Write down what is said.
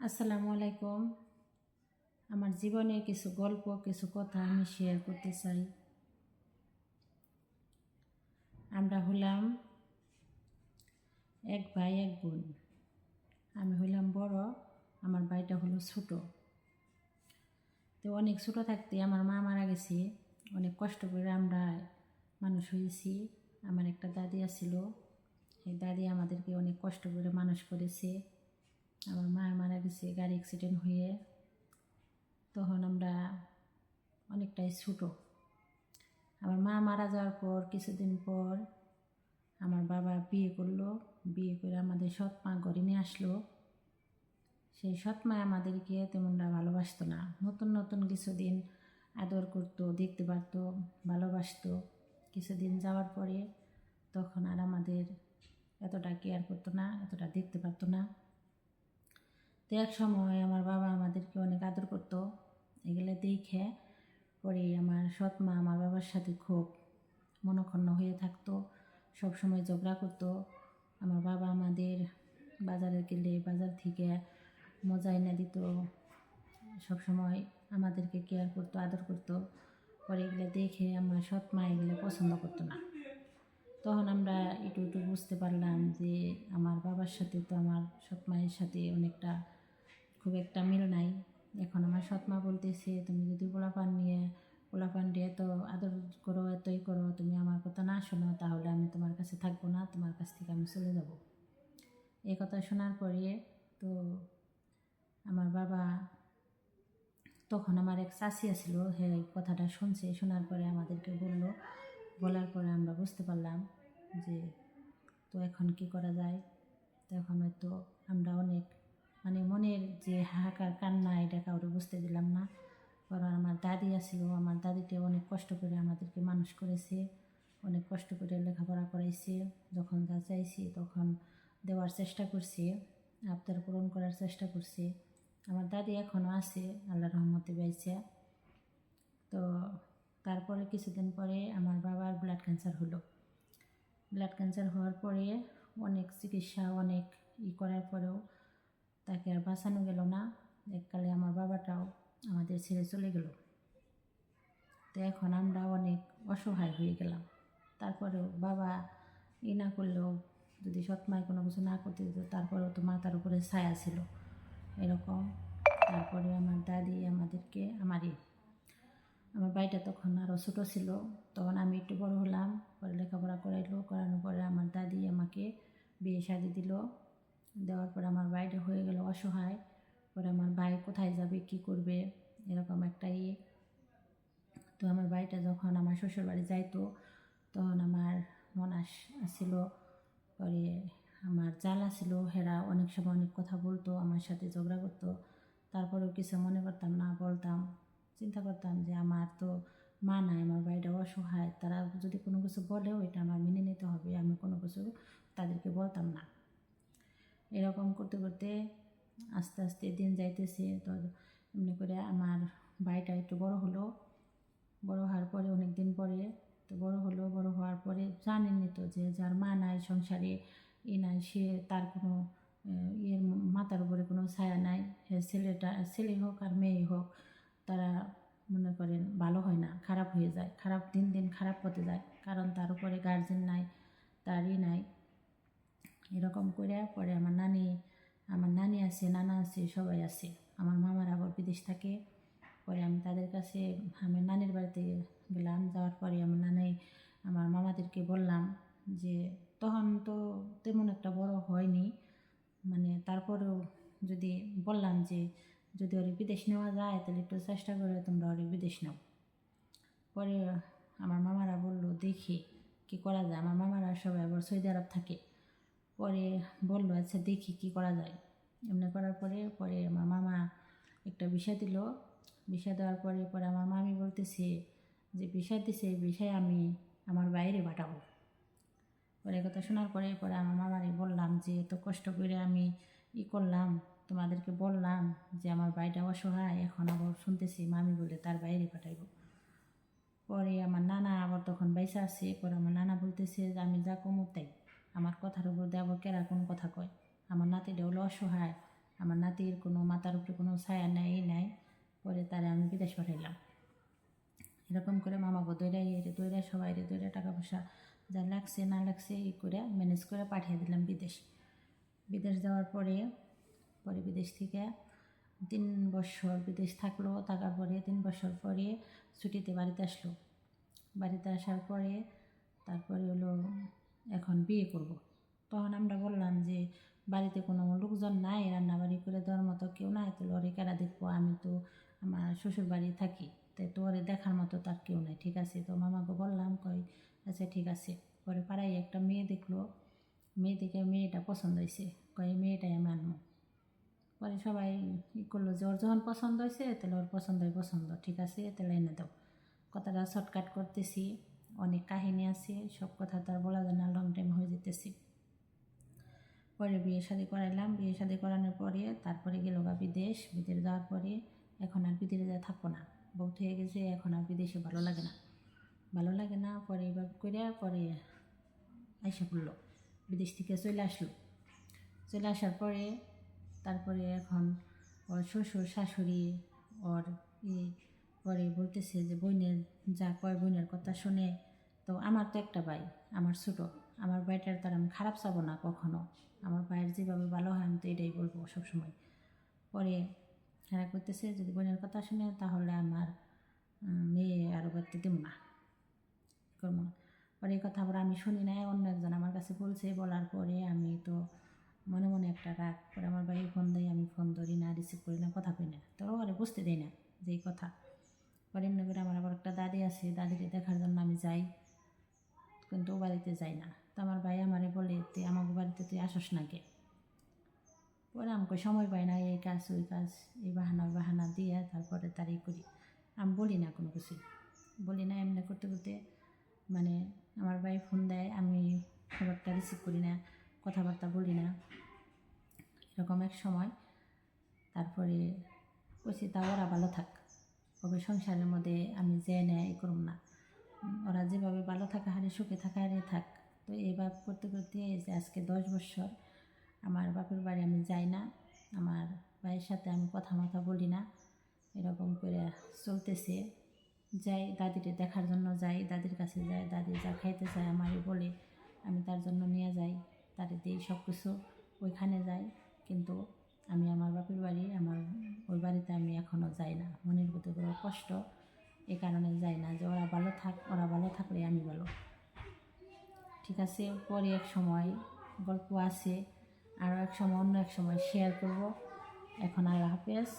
আসসালামু আলাইকুম। আমার জীবনের কিছু গল্প, কিছু কথা আমি শেয়ার করতে চাই। আমরা হলাম এক ভাই, এক বোন। আমি হইলাম বড়, আমার ভাইটা হলো ছোট। তো অনেক ছোট থাকতে আমার মা মারা গেছে। অনেক কষ্ট করে আমরা মানুষ হয়েছি। আমার একটা দাদি আছিল। সেই দাদি আমাদেরকে অনেক কষ্ট করে মানুষ করেছে। আমার মা মারা গেছে, গাড়ি অ্যাক্সিডেন্ট হয়ে তখন আমরা অনেকটাই ছোটো। আমার মা মারা যাওয়ার পর, কিছুদিন পর আমার বাবা বিয়ে করল। বিয়ে করে আমাদের সৎ মা ঘরে নিয়ে আসলো। সেই সৎ মা আমাদেরকে তেমনটা ভালোবাসতো না। নতুন নতুন কিছুদিন আদর করতো, দেখতে পারতো, ভালোবাসতো। কিছুদিন যাওয়ার পরে তখন আর আমাদের এতটা কেয়ার করতো না, এতটা দেখতে পারতো না। তো এক সময় আমার বাবা আমাদেরকে অনেক আদর করতো। এগুলো দেখে পরে আমার সৎ মা আমার বাবার সাথে খুব মনক্ষণ্ণ হয়ে থাকতো, সব সময় ঝগড়া করতো। আমার বাবা আমাদের বাজারে গেলে বাজার থেকে মজা এনে দিত, সব সময় আমাদেরকে কেয়ার করতো, আদর করতো। পরে এগুলো দেখে আমার সৎ মা এগুলো পছন্দ করতো না। তখন আমরা একটু একটু বুঝতে পারলাম যে আমার বাবার সাথে তো আমার সৎ মায়ের সাথে অনেকটা খুব একটা মিল নাই। এখন আমার সৎ মা বলতেছে, তুমি যদি পোলাপান নিয়ে, পোলাপান দিয়ে তো আদর করো, এতই করো, তুমি আমার কথা না শোনো, তাহলে আমি তোমার কাছে থাকব না, তোমার কাছ থেকে আমি চলে যাব। এই কথা শোনার পরে তো আমার বাবা তখন আমার এক চাষি আছিল হ্যাঁ কথাটা শুনছে, শোনার পরে আমাদেরকে বলল, বলার পরে আমরা বুঝতে পারলাম যে, তো এখন কি করা যায়? তো এখন হয়তো আমরা অনেক মানে মনের যে হাহাকার, কান্না, এটা কাউরে বুঝতে দিলাম না। কারণ আমার দাদি আসছিল আমার দাদিতে অনেক কষ্ট করে আমাদেরকে মানুষ করেছে, অনেক কষ্ট করে লেখাপড়া করাইছে। যখন যা চাইছি তখন দেওয়ার চেষ্টা করছি, আবদার পূরণ করার চেষ্টা করছি। আমার দাদি এখনও আছে আল্লাহ রহমতে বেঁচে। তো তারপরে কিছুদিন পরে আমার বাবার ব্লাড ক্যান্সার হলো। ব্লাড ক্যান্সার হওয়ার পরে অনেক চিকিৎসা, অনেক ই করার পরেও তাকে আর বাঁচানো গেল না। এককালে আমার বাবাটাও আমাদের ছেড়ে চলে গেল। তো এখন আমরা অনেক অসহায় হয়ে গেলাম। তারপরেও বাবা ই না করলেও যদি সৎমায় কোনো কিছু না করতে দিত, তারপরেও তো মাথার উপরে ছায়া ছিল। এরকম। তারপরে আমার দাদি আমাদেরকে আমারই আমার বাড়িটা তখন আরও ছোটো ছিল। তখন আমি একটু বড় হলাম, পরে লেখাপড়া করাইলো। করানোর পরে আমার দাদি আমাকে বিয়ে শাদি দিল। দেওয়ার পরে আমার বাড়িটা হয়ে গেল অসহায় পরে আমার ভাই কোথায় যাবে, কি করবে, এরকম একটা ইয়ে। তো আমার বাড়িটা যখন আমার শ্বশুর বাড়ি যাইতো, তখন আমার মন আস আসছিল পরে আমার জাল আসছিল হেরা অনেক সময় অনেক কথা বলতো, আমার সাথে ঝগড়া করতো। তারপরেও কিছু মনে করতাম না, বলতাম, চিন্তা করতাম যে আমার তো মা নাই, আমার বাড়িটা অসহায়, তারা যদি কোনো কিছু বলেও এটা আমার মেনে নিতে হবে, আমি কোনো কিছু তাদেরকে বলতাম না। এরকম করতে করতে আস্তে আস্তে দিন যাইতেছে। তো এমনি করে আমার ভাইটা একটু বড় হলো। বড় হওয়ার পরে অনেক দিন পরে, তো বড় হলো। বড় হওয়ার পরে জানেননি তো যে যার মা নাই, সংসারে ই নাই, সে তার কোনো ইয়ের মাথার উপরে কোনো ছায়া নাই। ছেলেটা, ছেলে হোক আর মেয়ে হোক, তারা মনে করেন ভালো হয় না, খারাপ হয়ে যায়। খারাপ দিন দিন খারাপ হতে যায়, কারণ তার উপরে গার্জেন নাই, তার ই নাই। এরকম করে পরে আমার নানি আমার নানি আছে, নানা আছে, সবাই আছে। আমার মামার আবার বিদেশ থাকে। পরে আমি তাদের কাছে, আমি নানির বাড়িতে গেলাম। যাওয়ার পরে আমার নানি আমার মামাদেরকে বললাম যে, তখন তো তেমন একটা বড় হয়নি। মানে তারপরেও যদি বললাম যে, যদি ওর বিদেশ নেওয়া যায়, তাহলে একটু চেষ্টা করে তোমরা ওর বিদেশ নাও। পরে আমার মামারা বলল, দেখি কি করা যায়। আমার মামারা সবাই আবার সৌদি আরব থাকে। পরে বলল আচ্ছা দেখি কি করা যায়। এমনি করার পরে পরে আমার মামা একটা বিষয় দিল। বিষয় দেওয়ার পরে পরে আমার মামি বলতেছে যে, বিষয় দিছে বিষয় আমি আমার বাইরে পাঠাবো। পরে কথা শোনার পরে পরে আমার মামারে বললাম যে, এত কষ্ট করে আমি ই করলাম, তোমাদেরকে বললাম যে, আমার বাড়িটা অসহায়, এখন আবার শুনতেছি মামি বলে তার বাইরে পাঠাইব। পরে আমার নানা আবার তখন বাইসা আছে, পরে আমার নানা বলতেছে যে, আমি যা কমু তাই। আমার কথার উপর দিয়ে আবার কেরা কোন কথা কয়? আমার নাতিটা হলো অসহায়। আমার নাতির কোনো মাথার উপরে কোনো ছায়া নেই, নাই। পরে তারা আমি বিদেশ পাঠাইলাম। এরকম করে মামাকে দৈরাই, এরে দৈরা সবাই রে দৈরা টাকা পয়সা যা লাগছে, না লাগছে, এই করে ম্যানেজ করে পাঠিয়ে দিলাম বিদেশ। বিদেশ যাওয়ার পরে পরে বিদেশ থেকে তিন বছর বিদেশ থাকল, থাকার পরে তিন বছর পরে ছুটিতে বাড়িতে আসলো। বাড়িতে আসার পরে তারপরে হলো এখন বিয়ে করব। তখন আমরা বললাম যে, বাড়িতে কোনো লোকজন নাই, রান্নাবাড়ি করে দেওয়ার মতো কেউ নাই তো লরি কেরা দেখব? আমি তো আমার শ্বশুর বাড়ি থাকি, তাই তো ওরে দেখার মতো তার কেউ নাই, ঠিক আছে? তো মামাকে বললাম, কই আচ্ছা ঠিক আছে। পরে পাড়ায় একটা মেয়ে দেখল। মেয়ে দেখে মেয়েটা পছন্দ হয়েছে কয় মেয়েটাই আমি আনব পরে সবাই ই করল যে, ওর যখন পছন্দ হয়েছে তাহলে ওর পছন্দই পছন্দ, ঠিক আছে? তাহলে এনে দাও। কথাটা শর্টকাট করতেছি। অনেক কাহিনী আছে, সব কথা তো আর বলা যায় না লং টাইম হয়ে যেতেছি। পরে বিয়ে শাদি করাইলাম, বিয়ে শাদি করানোর পরে তারপরে গেল গা বিদেশ বিদেশ যাওয়ার পরে এখন আর বিদেশে যা থাকব না। বহুত হয়ে গেছে, এখন আর বিদেশে ভালো লাগে না। ভালো লাগে না, পরে এবার করে পরে আইসা পড়ল, বিদেশ থেকে চলে আসলো। চলে আসার পরে তারপরে এখন ওর শ্বশুর, শাশুড়ি, ওর পরে বলতেছে যে বোনের যা কয় বোনের কথা শুনে। তো আমার তো একটা ভাই, আমার ছোটো। আমার ভাইটার তার আমি খারাপ চাবো না কখনো। আমার ভাইয়ের যেভাবে ভালো হয়, আমি তো এটাই বলব সবসময়। পরে হ্যাঁ করতেছে যদি বোনের কথা শুনে তাহলে আমার মেয়ে আরও বাড়তে দেব না। করব? না পরে এই কথা আবার আমি শুনি নাই, অন্য একজন আমার কাছে বলছে, বলার পরে আমি তো মনে মনে একটা রাগ পরে আমার ভাই ফোন দেয় আমি ফোন ধরি না রিসিভ করি না, কথা কই না। তো আরে বুঝতে দেয় না যে কথা। পরে এমনি করে আমার আবার একটা দাদি আছে দাদিকে দেখার জন্য আমি যাই। কিন্তু ও বাড়িতে যাই না। তো আমার ভাই আমারে বলে, তুই আমাকে বাড়িতে, তুই আসস না কে পরে আমাকে সময় পাই না, এই কাজ, ওই কাজ, এই বাহানা, ওই বাহানা দিয়ে তারপরে তার করি। আমি বলি না কোনো কিছু। বলি না, এমনি করতে করতে মানে আমার ভাই ফোন দেয়, আমি খবরটা রিসিভ করি না, কথাবার্তা বলি না। এরকম এক সময় তারপরে কইছি, তা ওরা ভালো থাক। কবে সংসারের মধ্যে আমি যে নেয় করব না। ওরা যেভাবে ভালো থাকা হারে, সুখে থাকা হারে থাক। তো এইভাবে করতে করতে আজকে দশ বছর আমার বাপের বাড়ি আমি যাই না, আমার ভাইয়ের সাথে আমি কথা মথা বলি না, এরকম করে চলতেছে। যাই দাদিকে দেখার জন্য যাই, দাদির কাছে যাই, দাদি যা খাইতে চায় আমারই বলে আমি তার জন্য নিয়ে যাই, তারে দিই সব কিছু ওইখানে যাই। কিন্তু আমি আমার বাপের বাড়ি, আমার ওই বাড়িতে আমি এখনও যাই না। মনের ভিতরে কষ্ট। এই কারণে যাই না যে ওরা ভালো থাক, ওরা ভালো থাকলে আমি ভালো। ঠিক আছে, পরে এক সময় গল্প আছে আরও এক সময়, অন্য এক সময় শেয়ার করব। এখন আল্লাহ হাফেজ।